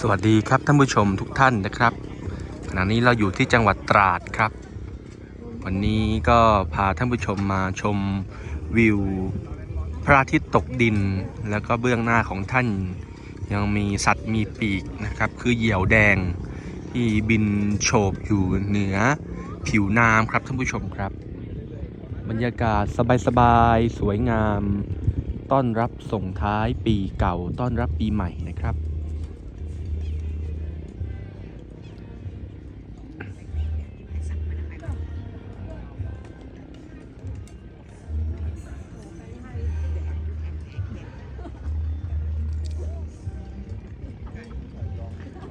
สวัสดีครับท่านผู้ชมทุกท่านนะครับ ขณะนี้เราอยู่ที่จังหวัดตราดครับ วันนี้ก็พาท่านผู้ชมมาชมวิวพระอาทิตย์ตกดิน แล้วก็เบื้องหน้าของท่านยังมีสัตว์มีปีกนะครับ คือเหยี่ยวแดงที่บินโฉบอยู่เหนือผิวน้ำครับท่านผู้ชมครับ บรรยากาศสบายๆสวยงาม ต้อนรับส่งท้ายปีเก่าต้อนรับปีใหม่นะครับ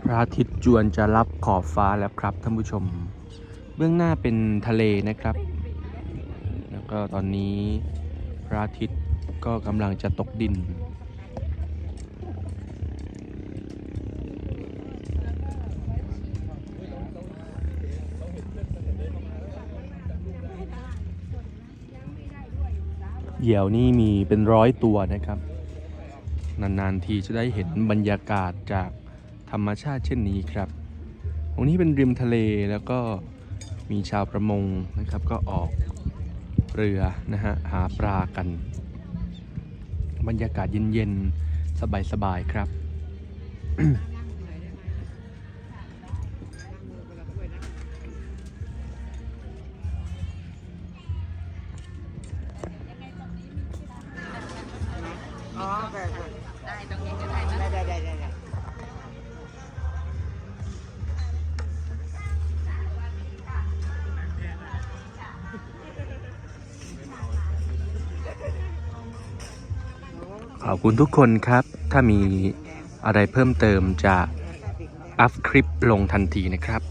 พระอาทิตย์จวนจะรับขอบฟ้าแล้วครับท่านผู้ชม เบื้องหน้าเป็นทะเลนะครับ แล้วก็ตอนนี้พระอาทิตย์ก็กำลังจะตกดิน เหยี่ยวนี่มีเป็นร้อยตัวนะครับ นาน ๆ ทีจะได้เห็นบรรยากาศจาก รรมชาติเช่นนี้ครับ ตรงนี้เป็นริมทะเลแล้วก็มีชาวประมงนะครับ ก็ออกเรือนะฮะหาปลากัน บรรยากาศเย็นๆ สบายๆ ครับ อ๋อได้ตรงนี้ก็ได้นะได้ได้ได้ได้ ขอบคุณทุกคนครับ ถ้ามีอะไรเพิ่มเติมจะอัพคลิปลงทันทีนะครับ